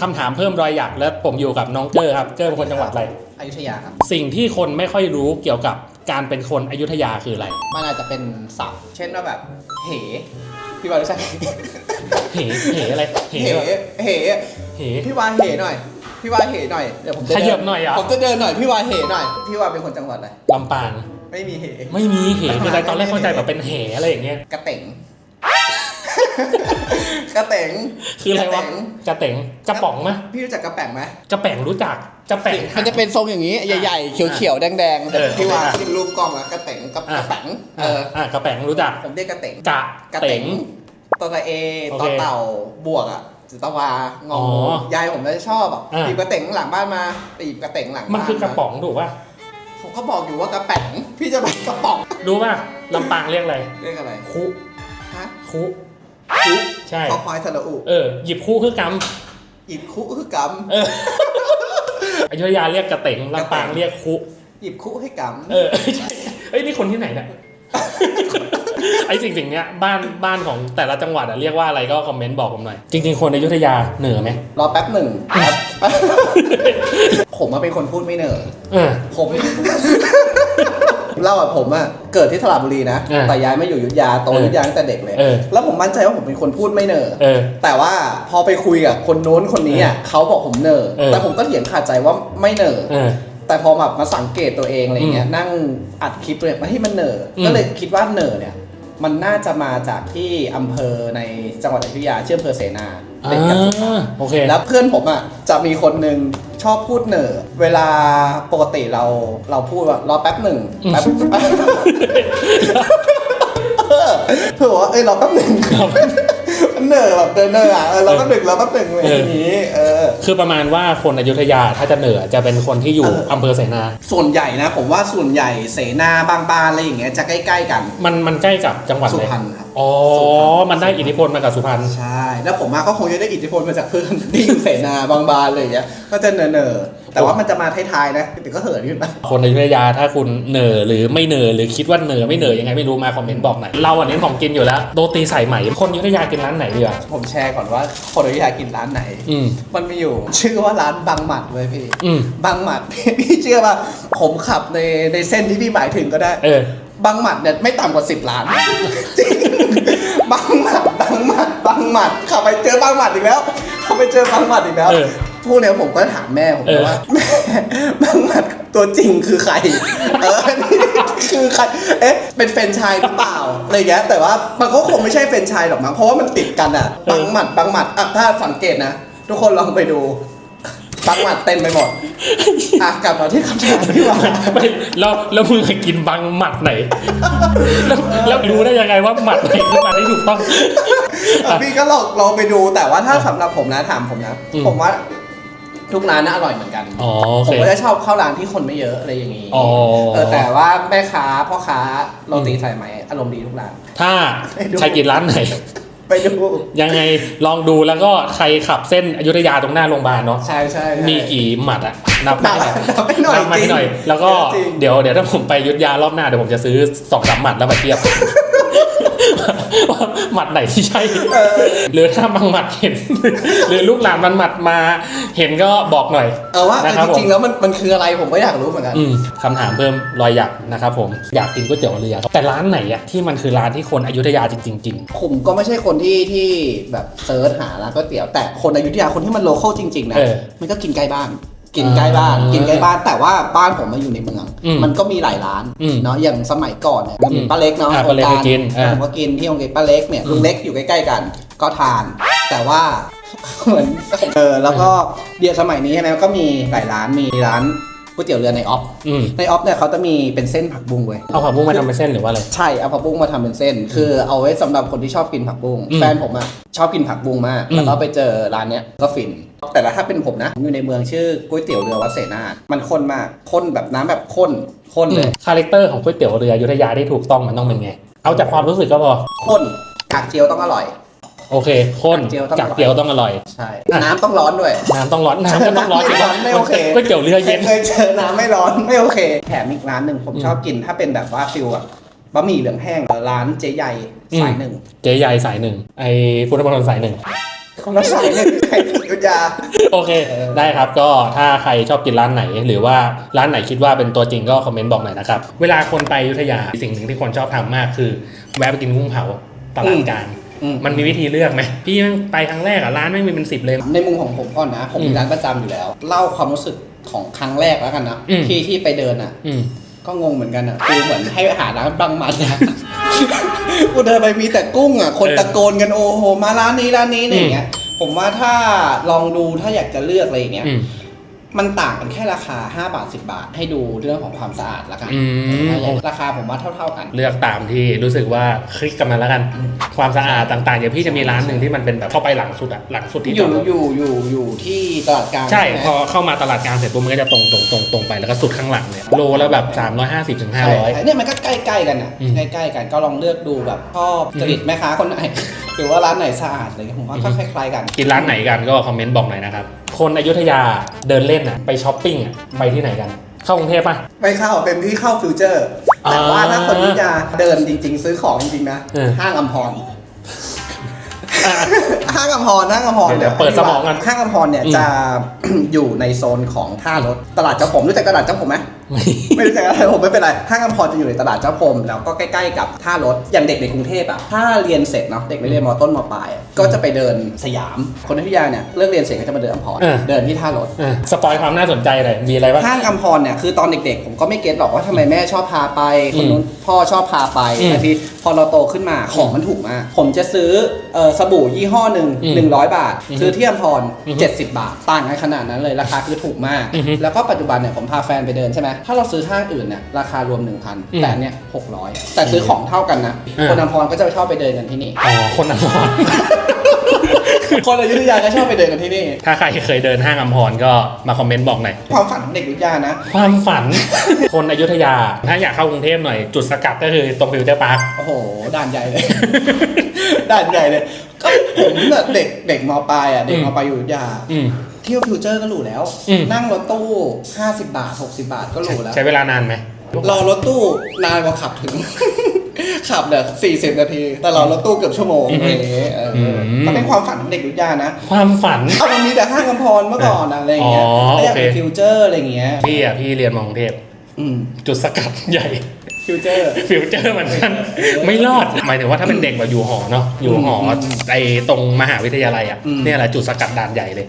คำถามเพิ่มรอยหยักแล้วผมอยู่กับน้องเกอร์ครับเกอร์เป็นคนจังหวัดอะไร อยุธยาครับ สิ่งที่คนไม่ค่อยรู้เกี่ยวกับการเป็นคนอยุธยาคืออะไรมันอาจจะเป็นศัพท์เช่นว่าแบบเหพี่วารู้จักเหเหอะไรเหเหเหรอเหเห พี่วาเหหน่อย พี่วาเหหน่อยเดี๋ยวผมจะขยับเดิหน่อยเหรอ ผมจะเดินหน่อยพี่วาเหหน่อยพี่วาเป็นคนจังหวัดอะไรลำปางไม่มีเหไม่มีเหคืออะไรตอนแรกเข้าใจแบบเป็นเหอะไรอย่างเงี้ยกระเต๋ง กระเต๋งคืออะไรวะกเต๋งกระเต๋งกระป๋องมะพี่รู้จักกระแป๋งไหมกระแป๋งรู้จักกระแป๋งมันจะเป็นทรงอย่างนี้ใหญ่ๆ เขียวๆ แดงเออๆพี่วาขึ้นรูปกล้องอะกระเต๋งกับกระแป๋งเอออะกระแป๋งรู้จักผมเรียกกระเต๋งกะกระเต๋เต๋งงตัวตะเอโอต่เคอเต่าบวกอะจุตวางออ๋องูยายผมจะชอบอะอ่าหยิบกระเต๋งหลังบ้านมาไปหยิบกระเต๋งหลังบ้านมันคือกระป๋องถูกป่ะผมก็บอกอยู่ว่ากระแป๋งพี่จะไปกระป๋องรู้ป่ะลำปางเรียกอะไรเรียกอะไรคุฮะคุ คุใช่คอควายสระอุเออ หยิบคู่คือกหยิบคุคือกำเออ อยุธยาเรียกกระเต๋งลำปางเรียกคุำหยิบคุให้กเออใช่เอ้ยนี่คนที่ไหนเนี่ย ไอสิ่งสิ่งเนี้ยบ้านบ้านของแต่ละจังหวัดอะเรียกว่าอะไรก็คอมเมนต์บอกผมหน่อย จริง ๆ คนอยุธยาเหนือไหมำรอแป๊บหนึ่งครับ ผมมาเป็นคนพูดไม่เหนอเออผม เล่าอะผมอะเกิดที่สระบุรีนะ เออแต่ย้ายมาอยู่อยุธยาโตเอออยุธยาตั้งแต่เด็กเลย เออ แล้วผมมั่นใจว่าผมเป็นคนพูดไม่เหนอ เออ แต่ว่าพอไปคุยกับคนโน้นคนนี้อะเขาบอกผมเหนอเออ แต่ผมก็เถียงขาดใจว่าไม่เหนอเออ แต่พอแบบมาสังเกตตัวเองอะไรเงี้ยอืมนั่งอัดคลิปตัวเองมาที่มันเหนออม ก็เลยคิดว่าเหนอเนี่ย มันน่าจะมาจากที่อำเภอในจังหวัดอยุธยาชื่ออำเภอเสนา ติดกับสุพรรณอ่าโอเค แล้วเพื่อนผมอะจะมีคนหนึ่งชอบพูดเหนอเวลาปกติเราเราพูดว่ารอแป๊บหนึ่งแป๊บเออเพื่อบอกว่าเอ้ยรอแป๊บหนึ่งครับ เหนอแบบเดินเนออะเออรอแป๊บหนึ่งรอแป๊บหนึ่งอะไรอย่างนี้เออคือประมาณว่าคนอยุธยาถ้าจะเหนือจะเป็นคนที่อยู่อำเภอเสนา ส่วนใหญ่นะผมว่าส่วนใหญ่เสนาบางบานอะไรอย่างเงี้ยจะใกล้ๆกัน มันมันใกล้กับจังหวัดสุเลยพรรณครับ อ๋อ สุพรรณ มันได้อิทธิพลมากับสุพรรณ ใช่ แล้วผมมาก็คงจะได้อิทธิพลมาจากเพื่อนที่อยู่เสนาบางบานเลยอย่างเงี้ยก็จะเนอเนอๆ แต่ว่ามันจะมาท้ายๆนะเดี๋ยวก็เหินขึ้นมาคนอยุธยาถ้าคุณเหนอหรือไม่เหนอหรือคิดว่าเหนอไม่เหนอยังไงไม่รู้มาคอมเมนต์บอกหน่อยเราอันนี้ของกินอยู่แล้วโรตีสายไหมคนอยุธยากินร้านไหนดีอะผมแชร์ก่อนว่าคนอยุธยากินร้านไหน อืม มันมีอยู่ ชื่อว่าร้านบางหมัดเลยพี่อืม บางหมัด พี่เชื่อป่ะผมขับในในเส้นที่พี่หมายถึงก็ได้ เออบางหมัดเนี่ยไม่ต่ำกว่าสิบล้าน จริงบางหมัดบางหมัดบางหมัดขับไปเจอบางหมัดอีกแล้วขับไปเจอบางหมัดอีกแล้ว เออ พวกเนี้ยผมก็ถามแม่ผมเออว่าแม่บางหมัดตัวจริงคือใคร เออนี่คือใคร เอ๊ะ เป็นแฟรนไชายหรือเปล่าอะไรเงี้ยแต่ว่ามันก็คงไม่ใช่แฟรนไชายหรอกมั้งเพราะว่ามันติดกันอะบางหมัดบางหมัดอะถ้าสังเกตนะ ทุกคนลองไปดูบางหมัดเต็มไปหมดอะกลับมาที่คำถามที่ว่า ไม่แล้วแล้วมึงเคยกินบังหมัดไหน แล้วแล้วรู้ได้ยังไงว่าหมัดไหนคือหมัดที่ถูกต้อง อะพี่ก็ลองลองไปดูแต่ว่าถ้าสำหรับผมนะถามผมนะ อืม ผมว่า ทุกร้านน่าอร่อยเหมือนกัน อ๋อโอผมเคก็จะชอบเข้าร้านที่คนไม่เยอะอะไรอย่างนี้อ๋อ เออแต่ว่าแม่ค้าพ่อค้าโรตีสายไหมอารมณ์ดีทุกร้าน ถ้าไปดูใครกินร้านไหน ไปดูยังไงลองดูแล้วก็ใครขับเส้นอยุธยาตรงหน้าโรงพยาบาลเนาะใช่ใช่ใช่มีกี่หมัดอะ นับนับให้หน่อยนับให้หน่อยนับมาจริให้งหน่อย แล้วก็จริง เดี๋ยวเดี๋ยวถ้าผมไปอยุธยารอบหน้าเดี๋ยวผมจะซื้อสองสามหมัดแล้วมาเทียบว่าหมัดไหนที่ใช่เออหรือถ้าบางหมัดเห็น หรือลูกหลานมันหมัดมาเห็นก็บอกหน่อยเออว่าเอนะอครับจริงผมๆแล้วมันมันคืออะไรผมก็อยากรู้เหมือนกัน อืมคำถามเพิ่มรอยหยักนะครับผมอยากกินก๋วยเตี๋ยวเรือครับแต่ร้านไหนอะที่มันคือร้านที่คนอยุธยาจริงๆกิน ผมก็ไม่ใช่คนที่ที่แบบเซิร์ชหาร้านก๋วยเตี๋ยวแต่คนอยุธยาคนที่มันโลเคอลจริงๆนะเออ มันก็กินใกล้บ้าน กินใกล้บ้านอ่ากิกินใกล้บ้านแต่ว่าบ้านผมมาอยู่ในเมือง อืมมันก็มีหลายร้านอืมเนาะอย่างสมัยก่อนเนี่ยมันมีอืมป้าเล็กเนาะอ่าป้าเล็กโครงไปกินอ่าผมก็กินที่โรงเรียนป้าเล็กเนี่ยลุงเล็กอยู่ใกล้ๆกัน ก็ทาน แต่ว่า เหมือนเออแล้วก็เดี๋ยวสมัยนี้ใช่ไหมก็มีหลายร้านมีร้าน ก๋วยเตี๋ยวเรือในออฟอืม ในออฟเนี่ยเขาจะมีเป็นเส้นผักบุ้งเว้ย เอาผักบุ้งมาทำเป็นเส้นหรือว่าอะไร ใช่ เอาผักบุ้งมาทำเป็นเส้น คือเอาไว้สำหรับคนที่ชอบกินผักบุ้ง อืมแฟนผมอะชอบกินผักบุ้งมาก อืม แล้วก็ไปเจอร้านเนี้ยก็ฟิน แต่ละถ้าเป็นผมนะผมอยู่ในเมืองชื่อก๋วยเตี๋ยวเรือวัดเสนามันข้นมาก ข้นแบบน้ำแบบข้น ข้นเลย คาแรคเตอร์ของก๋วยเตี๋ยวเรืออยุธยาที่ถูกต้องมันต้องเป็นไง เอาจากความรู้สึกก็พอ ข้นกากเจียวต้องอร่อย โอเคข้นกากเจียวต้องกากเจียวต้องอร่อย ใช่อะน้ำต้องร้อนด้วย น้ำต้องร้อน น้ำก็ต้องร้อนสิน้ำไม่ร้อนไม่โอเคก๋วยเตี๋ยวเรือเย็นเคยเจอน้ำไม่ร้อนไม่โอเค แถมอีกร้านหนึ่งผมอืมชอบกินถ้าเป็นแบบว่าฟิลแบบบะหมี่เหลืองแห้งร้านเจ๊ใหญ่อืมสายหนึ่ง เจ๊ใหญ่สายหนึ่ง ไอ้พุทธมณฑลสายหนึ่งคนละสายหนึ่งใช่อยู่ยุธยาโอเค ได้ครับก็ถ้าใครชอบกินร้านไหน หรือว่าร้านไหนคิดว่าเป็นตัวจริงก็คอมเมนต์บอกหน่อยนะครับ เวลาคนไปอยุธยาสิ่งหนึ่งที่คนชอบทำมากคือ แวะไปกินกุ้งเผาตลาดกลาง อืม มันมีวิธีเลือกไหมพี่แม่งไปครั้งแรกอะร้านไม่งมีเป็นสิบเลย ในมุมของผมก่อนนะ ผมอืมีมร้านประจำอยู่แล้ว เล่าความรู้สึกของครั้งแรกแล้วกันนะอืม ที่ที่ไปเดินอะ อืม ก็งงเหมือนกันอะคือเหมือนให้อาหารร้านบางมันนะกูเดินไปมีแต่กุ้งอะ คนเออตะโกนกันโอ้โห มาร้านนี้ร้านนี้อะไรอย่างเงี้ย ผมว่าถ้าลองดูถ้าอยากจะเลือกอะไรอย่างเงี้ย อืม มันต่างกันแค่ราคา 5 บาท 10 บาท ให้ดูเรื่องของความสะอาดละกันอืม ราคาผมว่าเท่า ๆกัน เลือกตามที่รู้สึกว่าคลิกกันมาแล้วกัน ความสะอาดต่างๆเดี๋ยวพี่จะมีร้านหนึ่งที่มันเป็นแบบเข้าไปหลังสุดอะหลังสุดที่อจยู่อดรถอยู่อยู่อยู่ที่ตลาดกลางใช่ไหมพอเข้ามาตลาดกลางเสร็จปุ๊บมันก็จะตรงตรงตรงตรงไปแล้วก็สุดข้างหลังเนี่ยโลแล้วแบบ 350ถึงใช่500 ใช่เนี่ยมันก็ใกล้ๆกันอะอืมใกล้ๆกันก็ลองเลือกดูแบบชอบจริตแม่ค้าคนไหน หรือว่าร้านไหนสะอาดอะไรเงี้ยผมว่าก็คล้ายๆกัน กินร้านไหนกันก็คอมเมนต์บอกหน่อยนะครับ คนอยุธยาเดินเล่นอะไปช้อปปิ้งอะไปที่ไหนกัน เข้ากรุงเทพป่ะ ไม่เข้าเป็นที่เข้าฟิวเจอร์อ่าแต่ว่าถ้าคนที่จะเดินจริง ๆ ซื้อของจริงๆนะ เออ ห้างอัมพร อะห้างอัมพรห้างอัมพรเดี๋ยวเปิดสมองกันห้างอัมพรเนี่ยอืมจะ อยู่ในโซนของท่ารถตลาดเจ้าผมรู้จักตลาดเจ้าผมไหมไม่ไม่รู้จักอะไรผมไม่เป็นไรห้างอัมพรจะอยู่ในตลาดเจ้าพรมแล้วก็ใกล้ๆกับท่ารถอย่างเด็กในกรุงเทพอะถ้าเรียนเสร็จเนาะเด็กไม่เรียนมต้นมปลายอะก็จะไปเดินสยาม คนอยุธยาเนี่ยเลิกเรียนเสร็จก็จะมาเดินอัมพรเออเดินที่ท่ารถอะสปอยความน่าสนใจเลยมีอะไรบ้างห้างอัมพรเนี่ยคือตอนเด็กๆ ผมก็ไม่เก็ตหรอกว่าทำไมแม่ชอบพาไปคนนู้นพ่อชอบพาไปอืมแต่ทีพอเราโตขึ้นมาของมันถูกมากผมจะซื้อเอ่อสบู่ยี่ห้อหนึ่งอืมหนึ่งร้อยบาท อืมซื้อที่อัมพรอืมเจ็ดสิบบาท ต่างกันขนาดนั้นเลยราคาคือถูกมาก อืมแล้วก็ปัจจุบันเนี่ยผมพาแฟนไปเดินใช่ไหมถ้าเราซื้อห้างอื่นเนี่ยราคารวม1,000อืมแต่อันเนี่ยหกร้อยแต่ซื้อของเท่ากันนะ อ่า คนอัมพรก็จะชอบไปเดินกันที่นี่ อ๋อคนอัมพร คนอยุธยาก็ชอบไปเดินกันที่นี่ ถ้าใครเคยเดินห้างอัมพรก็มาคอมเมนต์บอกหน่อย ความฝันของเด็กอยุธยานะ ความฝัน คนอยุธยา ถ้าอยากเข้ากรุงเทพหน่อย จุดสกัดก็คือตรงฟิวเจอร์พาร์ค โอ้โหด่านใหญ่เลย ด่านใหญ่เลยก็ผมเนี่ยเด็กเด็กมปลายอะเด็กอืมมปลายอยู่อยุธยาอืม เที่ยวฟิวเจอร์ก็หรูแล้ว อืม นั่งรถตู้ 50 บาท 60 บาทก็หรูแล้ว ใช้เวลานานไหม รอรถตู้นานกว่าขับถึง ขับเนี่ย40นาที แต่รอรถตู้เกือบชั่วโมงอืมอะไรอย่างเงี้ยเอออมก็เป็นความฝันของเด็กอยุธยานะความฝัน เอามันมีแต่ห้างกำพรเมื่อก่อนอะอะไรอย่างเงี้ยอ๋อแล้วอยากเป็นโอเค ฟิวเจอร์อะไรอย่างเงี้ย พี่อะพี่เรียนมอกรุงเทพอืม จุดสกัดใหญ่ ฟิวเจอร์ ฟิวเจอร์เหมือนกันไม่รอด หมายถึงว่าถ้าเป็นเด็กแบบอยู่หอเนาะอยู่หออืมไอตรงมหาวิทยาลัยอะอืม เนี่ยแหละจุดสกัดด่านใหญ่เลย